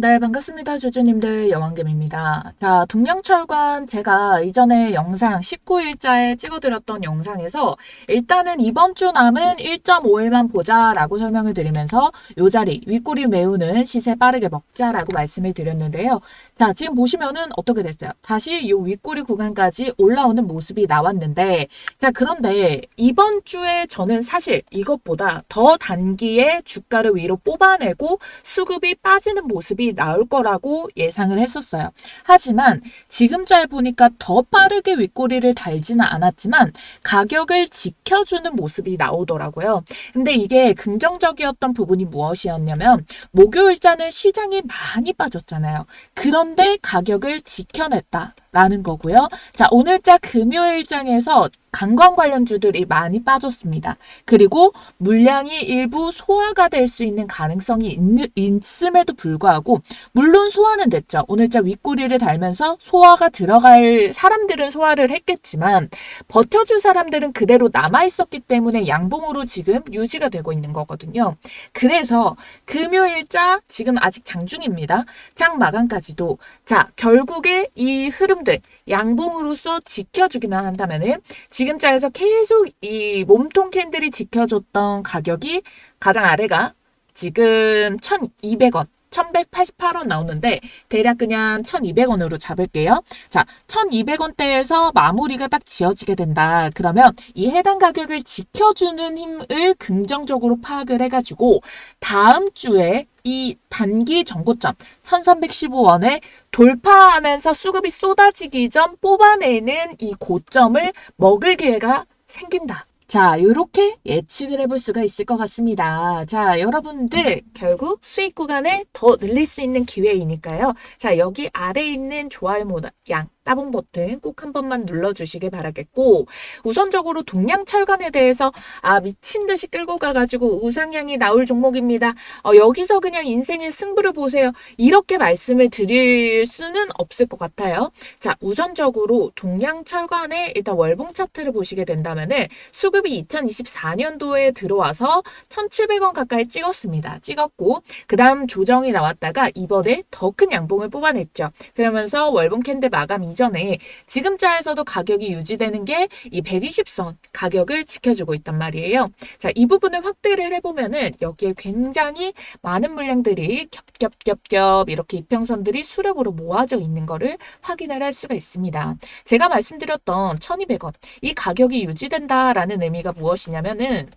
네, 반갑습니다. 주주님들 여왕gem입니다. 자, 동양철관 제가 이전에 영상 19일자에 찍어드렸던 영상에서 일단은 이번 주 남은 1.5일만 보자라고 설명을 드리면서 요 자리 윗꼬리 메우는 시세 빠르게 먹자라고 말씀을 드렸는데요. 자, 지금 보시면은 어떻게 됐어요? 다시 요 윗꼬리 구간까지 올라오는 모습이 나왔는데 자, 그런데 이번 주에 저는 사실 이것보다 더 단기에 주가를 위로 뽑아내고 수급이 빠지는 모습이 나올 거라고 예상을 했었어요. 하지만 지금 잘 보니까 더 빠르게 윗꼬리를 달지는 않았지만 가격을 지켜주는 모습이 나오더라고요. 근데 이게 긍정적이었던 부분이 무엇이었냐면 목요일자는 시장이 많이 빠졌잖아요. 그런데 가격을 지켜냈다. 라는 거고요. 자, 오늘자 금요일장에서 관광 관련주들이 많이 빠졌습니다. 그리고 물량이 일부 소화가 될 수 있는 가능성이 있, 있음에도 불구하고 물론 소화는 됐죠. 오늘자 윗꼬리를 달면서 소화가 들어갈 사람들은 소화를 했겠지만 버텨줄 사람들은 그대로 남아 있었기 때문에 양봉으로 지금 유지가 되고 있는 거거든요. 그래서 금요일자 지금 아직 장중입니다. 장 마감까지도 자 결국에 이 흐름 들 양봉으로서 지켜주기만 한다면은 지금 자에서 계속 이 몸통 캔들이 지켜줬던 가격이 가장 아래가 지금 1,200원. 1188원 나오는데 대략 그냥 1200원으로 잡을게요. 자, 1200원대에서 마무리가 딱 지어지게 된다. 그러면 이 해당 가격을 지켜주는 힘을 긍정적으로 파악을 해가지고 다음 주에 이 단기 정고점 1315원을 돌파하면서 수급이 쏟아지기 전 뽑아내는 이 고점을 먹을 기회가 생긴다. 자, 이렇게 예측을 해볼 수가 있을 것 같습니다. 자, 여러분들 결국 수익 구간을 더 늘릴 수 있는 기회이니까요. 자, 여기 아래 있는 좋아요 모양 따봉 버튼 꼭 한 번만 눌러주시길 바라겠고 우선적으로 동양철관에 대해서 아 미친 듯이 끌고 가가지고 우상향이 나올 종목입니다. 어, 여기서 그냥 인생의 승부를 보세요. 이렇게 말씀을 드릴 수는 없을 것 같아요. 자 우선적으로 동양철관의 일단 월봉 차트를 보시게 된다면은 수급이 2024년도에 들어와서 1,700원 가까이 찍었습니다. 찍었고 그 다음 조정이 나왔다가 이번에 더 큰 양봉을 뽑아냈죠. 그러면서 월봉 캔들 마감 이전에 지금 자에서도 가격이 유지되는 게 이 120선 가격을 지켜주고 있단 말이에요. 자, 이 부분을 확대를 해보면은 여기에 굉장히 많은 물량들이 겹겹겹겹 이렇게 이평선들이 수렴으로 모아져 있는 거를 확인을 할 수가 있습니다. 제가 말씀드렸던 1200원 이 가격이 유지된다라는 의미가 무엇이냐면은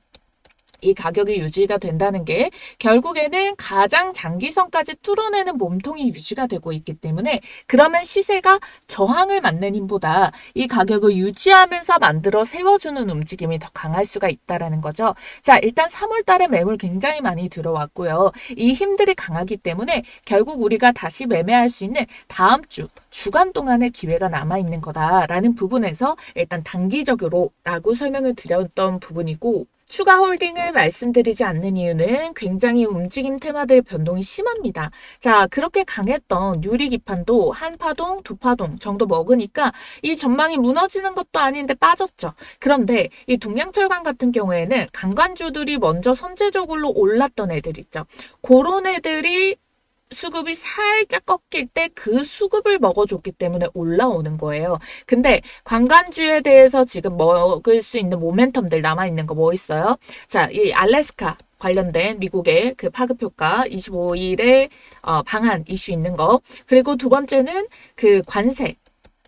이 가격이 유지가 된다는 게 결국에는 가장 장기선까지 뚫어내는 몸통이 유지가 되고 있기 때문에 그러면 시세가 저항을 맞는 힘보다 이 가격을 유지하면서 만들어 세워주는 움직임이 더 강할 수가 있다라는 거죠. 자, 일단 3월 달에 매물 굉장히 많이 들어왔고요. 이 힘들이 강하기 때문에 결국 우리가 다시 매매할 수 있는 다음 주 주간 동안의 기회가 남아 있는 거다라는 부분에서 일단 단기적으로라고 설명을 드렸던 부분이고 추가 홀딩을 말씀드리지 않는 이유는 굉장히 움직임 테마들 변동이 심합니다. 자, 그렇게 강했던 유리 기판도 한 파동, 두 파동 정도 먹으니까 이 전망이 무너지는 것도 아닌데 빠졌죠. 그런데 이 동양철강 같은 경우에는 강관주들이 먼저 선제적으로 올랐던 애들 있죠. 그런 애들이 수급이 살짝 꺾일 때 그 수급을 먹어줬기 때문에 올라오는 거예요. 근데 관광주에 대해서 지금 먹을 수 있는 모멘텀들 남아있는 거 뭐 있어요? 자, 이 알래스카 관련된 미국의 그 파급 효과 25일에 어, 방한 이슈 있는 거. 그리고 두 번째는 그 관세.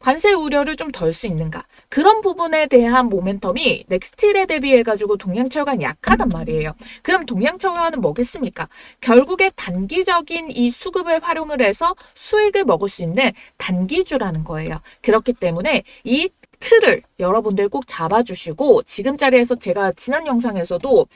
관세 우려를 좀 덜 수 있는가 그런 부분에 대한 모멘텀이 넥스틸에 대비해가지고 동양철관 약하단 말이에요. 그럼 동양철관은 뭐겠습니까? 결국에 단기적인 이 수급을 활용을 해서 수익을 먹을 수 있는 단기주라는 거예요. 그렇기 때문에 이 틀을 여러분들 꼭 잡아주시고 지금 자리에서 제가 지난 영상에서도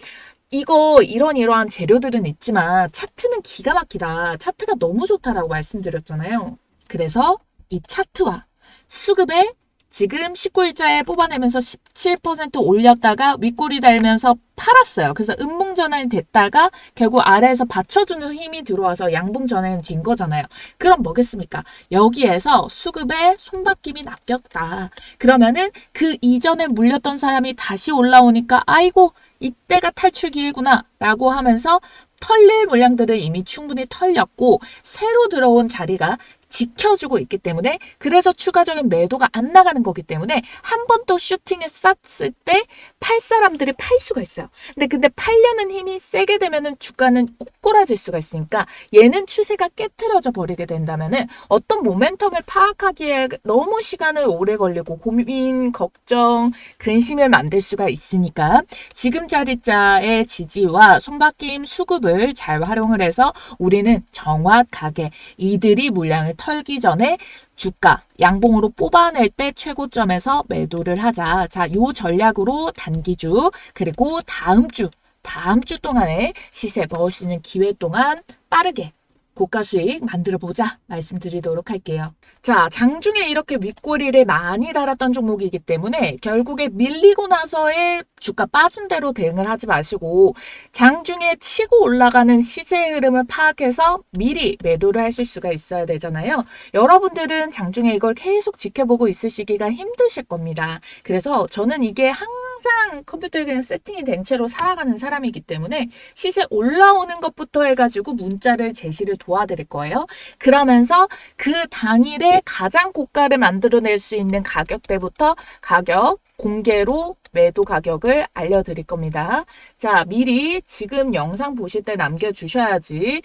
이거 이런 이러한 재료들은 있지만 차트는 기가 막히다. 차트가 너무 좋다라고 말씀드렸잖아요. 그래서 이 차트와 수급에 지금 19일자에 뽑아내면서 17% 올렸다가 윗꼬리 달면서 팔았어요. 그래서 음봉 전환이 됐다가 결국 아래에서 받쳐주는 힘이 들어와서 양봉 전환이 된 거잖아요. 그럼 뭐겠습니까? 여기에서 수급에 손바뀜이 낚였다. 그러면은 그 이전에 물렸던 사람이 다시 올라오니까 아이고 이때가 탈출 기회구나 라고 하면서 털릴 물량들은 이미 충분히 털렸고 새로 들어온 자리가 지켜주고 있기 때문에 그래서 추가적인 매도가 안 나가는 거기 때문에 한 번 또 슈팅을 쐈을 때 팔 사람들이 팔 수가 있어요. 근데 근데 팔려는 힘이 세게 되면은 주가는 꼬꾸라질 수가 있으니까 얘는 추세가 깨트려져 버리게 된다면은 어떤 모멘텀을 파악하기에 너무 시간을 오래 걸리고 고민, 걱정, 근심을 만들 수가 있으니까 지금 자리자의 지지와 손바뀜 수급을 잘 활용을 해서 우리는 정확하게 이들이 물량을 털기 전에 주가 양봉으로 뽑아낼 때 최고점에서 매도를 하자. 자, 요 전략으로 단기주 그리고 다음 주 다음 주 동안에 시세 먹을 수 있는 기회 동안 빠르게 고가 수익 만들어 보자 말씀드리도록 할게요. 자, 장중에 이렇게 윗꼬리를 많이 달았던 종목이기 때문에 결국에 밀리고 나서의 주가 빠진 대로 대응을 하지 마시고 장중에 치고 올라가는 시세 흐름을 파악해서 미리 매도를 하실 수가 있어야 되잖아요. 여러분들은 장중에 이걸 계속 지켜보고 있으시기가 힘드실 겁니다. 그래서 저는 이게 항상 컴퓨터에 그냥 세팅이 된 채로 살아가는 사람이기 때문에 시세 올라오는 것부터 해가지고 문자를 제시를 도와드릴 거예요. 그러면서 그 당일에 가장 고가를 만들어낼 수 있는 가격대부터 가격 공개로 매도 가격을 알려드릴 겁니다. 자, 미리 지금 영상 보실 때 남겨주셔야지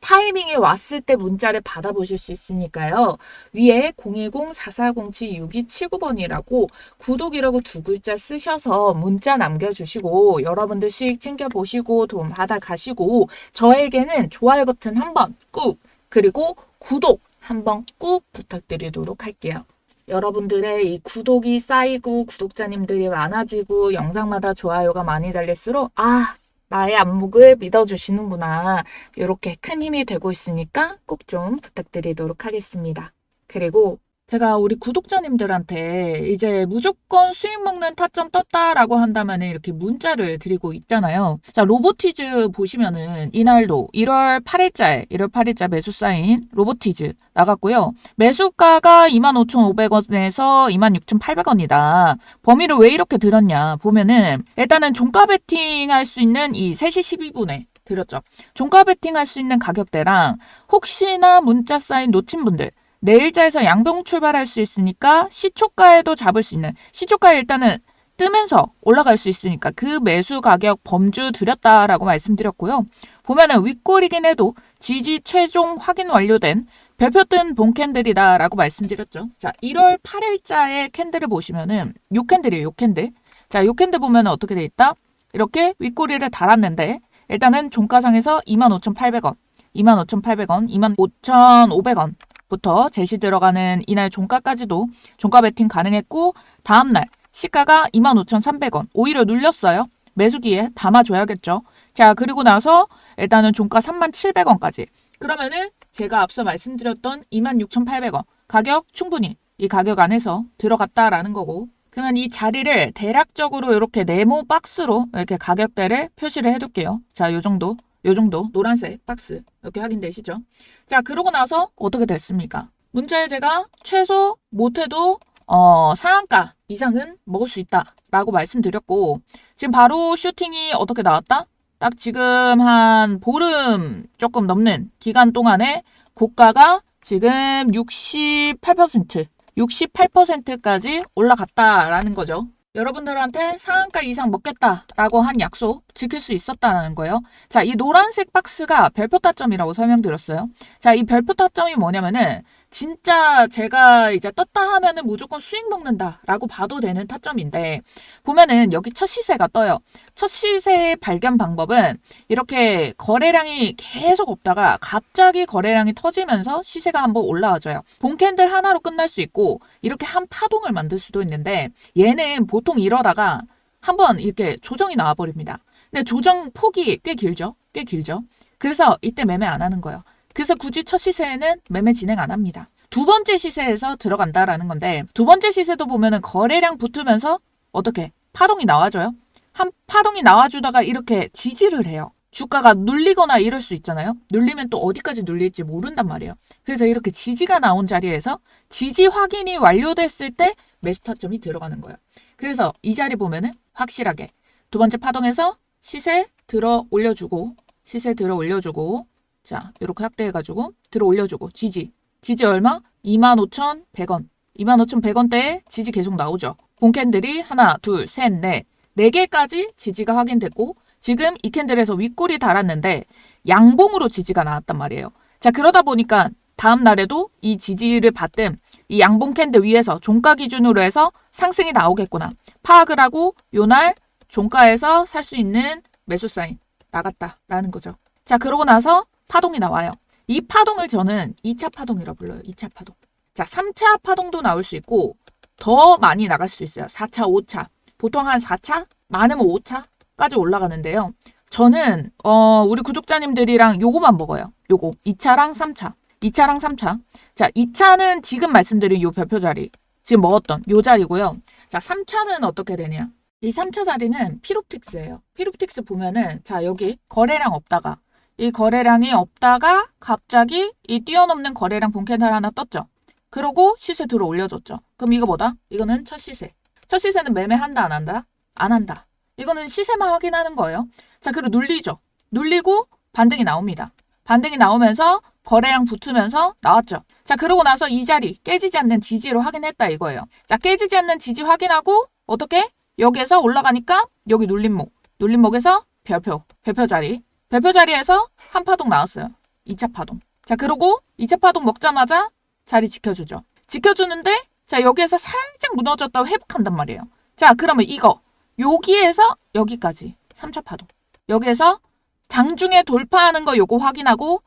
타이밍이 왔을 때 문자를 받아보실 수 있으니까요. 위에 010-4407-6279번이라고 구독이라고 두 글자 쓰셔서 문자 남겨주시고 여러분들 수익 챙겨보시고 돈 받아가시고 저에게는 좋아요 버튼 한번 꾹 그리고 구독 한번 꾹 부탁드리도록 할게요. 여러분들의 이 구독이 쌓이고 구독자님들이 많아지고 영상마다 좋아요가 많이 달릴수록 아 나의 안목을 믿어주시는구나 이렇게 큰 힘이 되고 있으니까 꼭 좀 부탁드리도록 하겠습니다. 그리고 제가 우리 구독자님들한테 이제 무조건 수익 먹는 타점 떴다라고 한다면 이렇게 문자를 드리고 있잖아요. 자, 로보티즈 보시면은 이날도 1월 8일자에 1월 8일자 매수 사인 로보티즈 나갔고요. 매수가가 25,500원에서 26,800원이다. 범위를 왜 이렇게 들었냐 보면은 일단은 종가 베팅 할 수 있는 이 3시 12분에 드렸죠. 종가 베팅 할 수 있는 가격대랑 혹시나 문자 사인 놓친 분들 내일자에서 양봉 출발할 수 있으니까 시초가에도 잡을 수 있는 시초가에 일단은 뜨면서 올라갈 수 있으니까 그 매수 가격 범주 드렸다라고 말씀드렸고요. 보면은 윗골이긴 해도 지지 최종 확인 완료된 별표 뜬 본캔들이다라고 말씀드렸죠. 자, 1월 8일자의 캔들을 보시면은 요 캔들이에요. 요 캔들. 자, 요 캔들 보면은 어떻게 돼 있다? 이렇게 윗꼬리를 달았는데 일단은 종가상에서 25,800원, 25,800원, 25,500원 부터 제시 들어가는 이날 종가까지도 종가 베팅 가능했고 다음날 시가가 25,300원 오히려 눌렸어요. 매수기에 담아줘야겠죠. 자 그리고 나서 일단은 종가 37,000원까지 그러면은 제가 앞서 말씀드렸던 26,800원 가격 충분히 이 가격 안에서 들어갔다라는 거고 그러면 이 자리를 대략적으로 이렇게 네모 박스로 이렇게 가격대를 표시를 해둘게요. 자, 요 정도, 요 정도 노란색 박스 이렇게 확인되시죠? 자, 그러고 나서 어떻게 됐습니까? 문자에 제가 최소 못해도 어, 상한가 이상은 먹을 수 있다라고 말씀드렸고 지금 바로 슈팅이 어떻게 나왔다? 딱 지금 한 보름 조금 넘는 기간 동안에 고가가 지금 68% 68%까지 올라갔다라는 거죠. 여러분들한테 상한가 이상 먹겠다라고 한 약속 지킬 수 있었다는 거예요. 자, 이 노란색 박스가 별표 타점이라고 설명드렸어요. 자, 이 별표 타점이 뭐냐면은 진짜 제가 이제 떴다 하면은 무조건 수익 먹는다라고 봐도 되는 타점인데 보면은 여기 첫 시세가 떠요. 첫 시세 발견 방법은 이렇게 거래량이 계속 없다가 갑자기 거래량이 터지면서 시세가 한번 올라와줘요. 본캔들 하나로 끝날 수 있고 이렇게 한 파동을 만들 수도 있는데 얘는 보통 이러다가 한번 이렇게 조정이 나와버립니다. 근데 조정 폭이 꽤 길죠? 꽤 길죠? 그래서 이때 매매 안 하는 거예요. 그래서 굳이 첫 시세에는 매매 진행 안 합니다. 두 번째 시세에서 들어간다라는 건데 두 번째 시세도 보면은 거래량 붙으면서 어떻게 파동이 나와줘요? 한 파동이 나와주다가 이렇게 지지를 해요. 주가가 눌리거나 이럴 수 있잖아요. 눌리면 또 어디까지 눌릴지 모른단 말이에요. 그래서 이렇게 지지가 나온 자리에서 지지 확인이 완료됐을 때 매수 타점이 들어가는 거예요. 그래서 이 자리 보면은 확실하게 두 번째 파동에서 시세 들어 올려주고 시세 들어 올려주고 자 이렇게 확대해가지고 들어 올려주고 지지 지지 얼마? 25,100원 25,100원대에 지지 계속 나오죠. 본캔들이 하나 둘 셋 넷 네 개까지 지지가 확인됐고 지금 이 캔들에서 윗골이 달았는데 양봉으로 지지가 나왔단 말이에요. 자 그러다 보니까 다음 날에도 이 지지를 받든 이 양봉 캔들 위에서 종가 기준으로 해서 상승이 나오겠구나 파악을 하고 요날 종가에서 살 수 있는 매수 사인 나갔다라는 거죠. 자 그러고 나서 파동이 나와요. 이 파동을 저는 2차 파동이라 불러요. 2차 파동. 자 3차 파동도 나올 수 있고 더 많이 나갈 수 있어요. 4차, 5차. 보통 한 4차, 많으면 5차까지 올라가는데요. 저는 어 우리 구독자님들이랑 요거만 먹어요. 요거 2차랑 3차. 2차랑 3차. 자, 2차는 지금 말씀드린 요 별표 자리. 지금 먹었던 요 자리고요. 자, 3차는 어떻게 되냐? 이 3차 자리는 피롭틱스예요. 피롭틱스 보면은 자, 여기 거래량 없다가 이 거래량이 없다가 갑자기 이 뛰어넘는 거래량 본캐널 하나 떴죠. 그러고 시세 들어 올려줬죠. 그럼 이거 뭐다? 이거는 첫 시세. 첫 시세는 매매한다 안 한다? 안 한다. 이거는 시세만 확인하는 거예요. 자, 그리고 눌리죠. 눌리고 반등이 나옵니다. 반등이 나오면서 거래량 붙으면서 나왔죠. 자, 그러고 나서 이 자리 깨지지 않는 지지로 확인했다 이거예요. 자, 깨지지 않는 지지 확인하고 어떻게? 여기에서 올라가니까 여기 눌림목. 눌림목에서 별표. 별표 자리. 별표 자리에서 한 파동 나왔어요. 2차 파동. 자, 그러고 2차 파동 먹자마자 자리 지켜주죠. 지켜주는데 자, 여기에서 살짝 무너졌다고 회복한단 말이에요. 자, 그러면 이거 여기에서 여기까지 3차 파동. 여기에서 장중에 돌파하는 거 요거 확인하고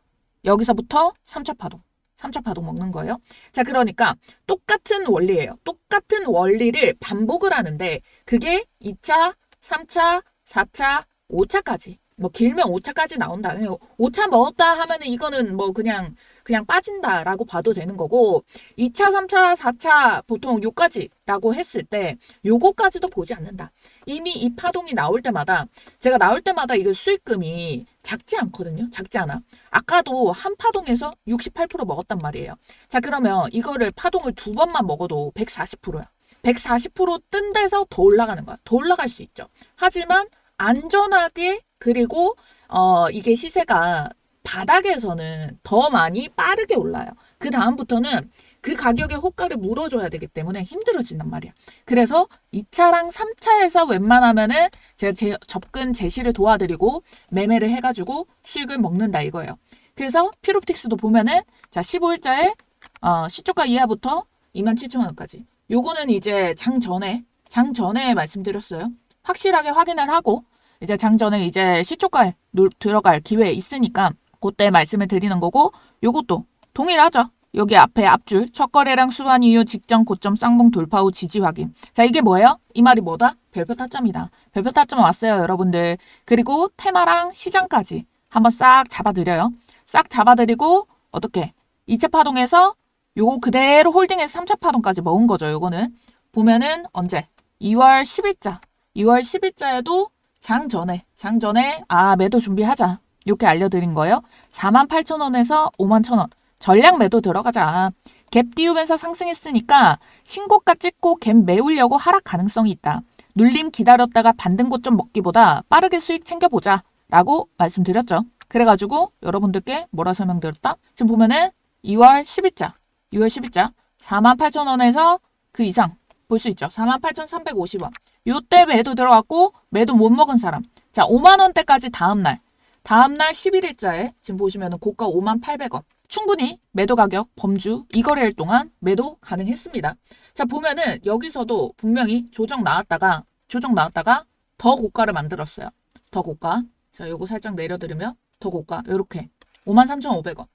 여기서부터 3차 파동. 3차 파동 먹는 거예요. 자, 그러니까 똑같은 원리예요. 똑같은 원리를 반복을 하는데 그게 2차, 3차, 4차, 5차까지. 뭐 길면 5차까지 나온다. 5차 먹었다 하면은 이거는 뭐 그냥 그냥 빠진다라고 봐도 되는 거고 2차, 3차, 4차 보통 요까지라고 했을 때 요거까지도 보지 않는다. 이미 이 파동이 나올 때마다 제가 나올 때마다 이거 수익금이 작지 않거든요. 작지 않아. 아까도 한 파동에서 68% 먹었단 말이에요. 자, 그러면 이거를 파동을 두 번만 먹어도 140%야. 140%뜬 데서 더 올라가는 거야. 더 올라갈 수 있죠. 하지만 안전하게 그리고 어 이게 시세가 바닥에서는 더 많이 빠르게 올라요. 그 다음부터는 그 가격의 호가를 물어줘야 되기 때문에 힘들어진단 말이야. 그래서 2차랑 3차에서 웬만하면은 제가 제, 접근 제시를 도와드리고 매매를 해가지고 수익을 먹는다 이거예요. 그래서 피롭틱스도 보면은 자 15일자에 어, 시초가 이하부터 27,000원까지. 요거는 이제 장 전에 장 전에 말씀드렸어요. 확실하게 확인을 하고 이제 장 전에 이제 시초가에 놀- 들어갈 기회 있으니까 그때 말씀을 드리는 거고 요것도 동일하죠. 여기 앞에 앞줄 첫 거래량 수완 이후 직전 고점 쌍봉 돌파 후 지지 확인. 자 이게 뭐예요? 이 말이 뭐다? 별표 타점이다. 별표 타점 왔어요 여러분들. 그리고 테마랑 시장까지 한번 싹 잡아드려요. 싹 잡아드리고 어떻게 2차 파동에서 요거 그대로 홀딩해서 3차 파동까지 먹은 거죠. 요거는 보면은 언제 2월 10일자 2월 10일자에도 장 전에 장 전에 아 매도 준비하자 이렇게 알려드린 거예요. 48,000원에서 51,000원 전량 매도 들어가자. 갭 띄우면서 상승했으니까 신고가 찍고 갭 메우려고 하락 가능성이 있다. 눌림 기다렸다가 반등 고점 먹기보다 빠르게 수익 챙겨보자 라고 말씀드렸죠. 그래가지고 여러분들께 뭐라 설명드렸다? 지금 보면은 2월 10일자 2월 10일자 48,000원에서 그 이상 볼 수 있죠. 48,350원. 요때 매도 들어갔고 매도 못 먹은 사람. 자, 5만 원대까지 다음 날. 다음 날 11일자에 지금 보시면은 고가 5만 800원. 충분히 매도 가격 범주 이 거래일 동안 매도 가능했습니다. 자, 보면은 여기서도 분명히 조정 나왔다가 조정 나왔다가 더 고가를 만들었어요. 더 고가. 자, 요거 살짝 내려드리면 더 고가. 요렇게 53,500원.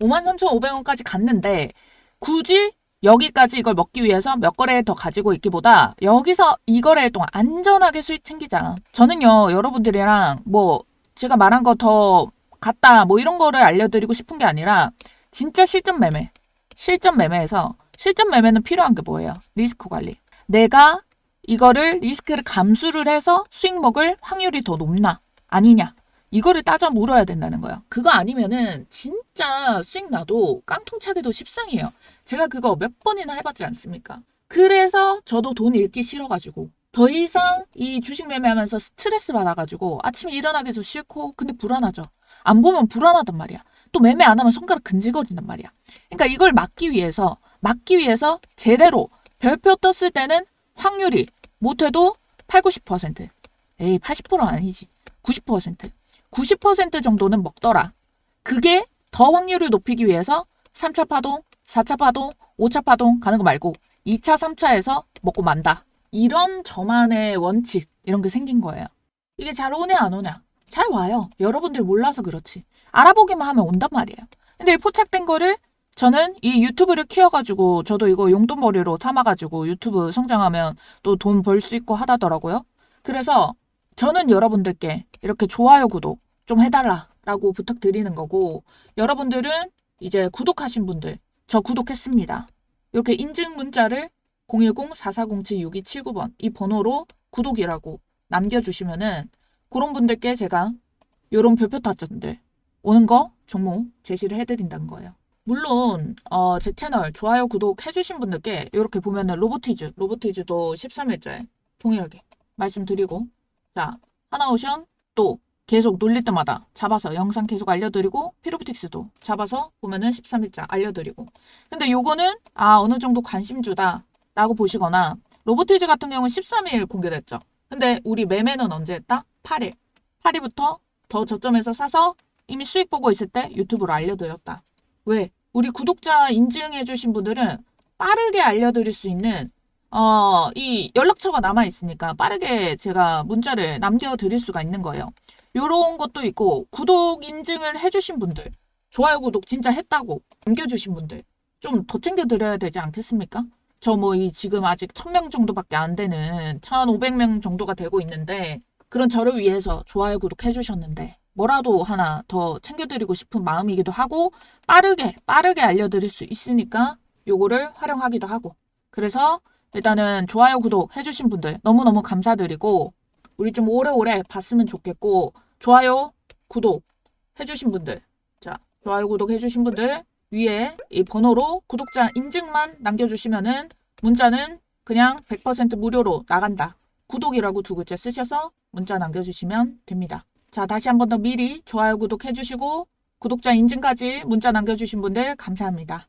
53,500원까지 갔는데 굳이 여기까지 이걸 먹기 위해서 몇 거래 더 가지고 있기보다 여기서 이 거래일 동안 안전하게 수익 챙기자. 저는요, 여러분들이랑 뭐 제가 말한 거 더 같다 뭐 이런 거를 알려드리고 싶은 게 아니라 진짜 실전 매매. 실전 매매에서 실전 매매는 필요한 게 뭐예요? 리스크 관리. 내가 이거를 리스크를 감수를 해서 수익 먹을 확률이 더 높나? 아니냐? 이거를 따져 물어야 된다는 거예요. 그거 아니면은 진짜 수익 나도 깡통 차기도 십상이에요. 제가 그거 몇 번이나 해봤지 않습니까? 그래서 저도 돈 잃기 싫어가지고 더 이상 이 주식 매매하면서 스트레스 받아가지고 아침에 일어나기도 싫고 근데 불안하죠. 안 보면 불안하단 말이야. 또 매매 안 하면 손가락 근질거린단 말이야. 그러니까 이걸 막기 위해서 막기 위해서 제대로 별표 떴을 때는 확률이 못해도 8, 90%. 에이 80%는 아니지. 90%. 90% 정도는 먹더라. 그게 더 확률을 높이기 위해서 3차 파동, 4차 파동, 5차 파동 가는 거 말고 2차, 3차에서 먹고 만다. 이런 저만의 원칙 이런 게 생긴 거예요. 이게 잘 오냐 안 오냐? 잘 와요. 여러분들 몰라서 그렇지. 알아보기만 하면 온단 말이에요. 근데 이 포착된 거를 저는 이 유튜브를 키워가지고 저도 이거 용돈벌이로 삼아가지고 유튜브 성장하면 또 돈 벌 수 있고 하다더라고요. 그래서 저는 여러분들께 이렇게 좋아요, 구독 좀 해달라라고 부탁드리는 거고 여러분들은 이제 구독하신 분들 저 구독했습니다. 이렇게 인증 문자를 010-4407-6279번 이 번호로 구독이라고 남겨주시면은 그런 분들께 제가 요런 별표 타점들 오는 거 종목 제시를 해드린다는 거예요. 물론 어, 제 채널 좋아요 구독 해주신 분들께 이렇게 보면은 로보티즈 로보티즈도 13일째 동일하게 말씀드리고 자 하나오션 또 계속 놀릴 때마다 잡아서 영상 계속 알려드리고 피로프틱스도 잡아서 보면은 13일째 알려드리고 근데 요거는 아 어느 정도 관심주다 라고 보시거나 로보티즈 같은 경우는 13일 공개됐죠 근데 우리 매매는 언제 했다? 8일 8일부터 더 저점에서 사서 이미 수익 보고 있을 때 유튜브로 알려드렸다 왜? 우리 구독자 인증해주신 분들은 빠르게 알려드릴 수 있는 어, 이 연락처가 남아 있으니까 빠르게 제가 문자를 남겨드릴 수가 있는 거예요. 요런 것도 있고 구독 인증을 해주신 분들 좋아요 구독 진짜 했다고 남겨주신 분들 좀 더 챙겨드려야 되지 않겠습니까? 저 뭐 이 지금 아직 1000명 정도밖에 안 되는 1500명 정도가 되고 있는데 그런 저를 위해서 좋아요 구독 해주셨는데 뭐라도 하나 더 챙겨드리고 싶은 마음이기도 하고 빠르게 빠르게 알려드릴 수 있으니까 요거를 활용하기도 하고 그래서 일단은 좋아요 구독 해주신 분들 너무너무 감사드리고 우리 좀 오래오래 봤으면 좋겠고 좋아요 구독 해주신 분들. 자 좋아요 구독 해주신 분들 위에 이 번호로 구독자 인증만 남겨주시면은 문자는 그냥 100% 무료로 나간다. 구독이라고 두 글자 쓰셔서 문자 남겨주시면 됩니다. 자 다시 한 번 더 미리 좋아요 구독 해주시고 구독자 인증까지 문자 남겨주신 분들 감사합니다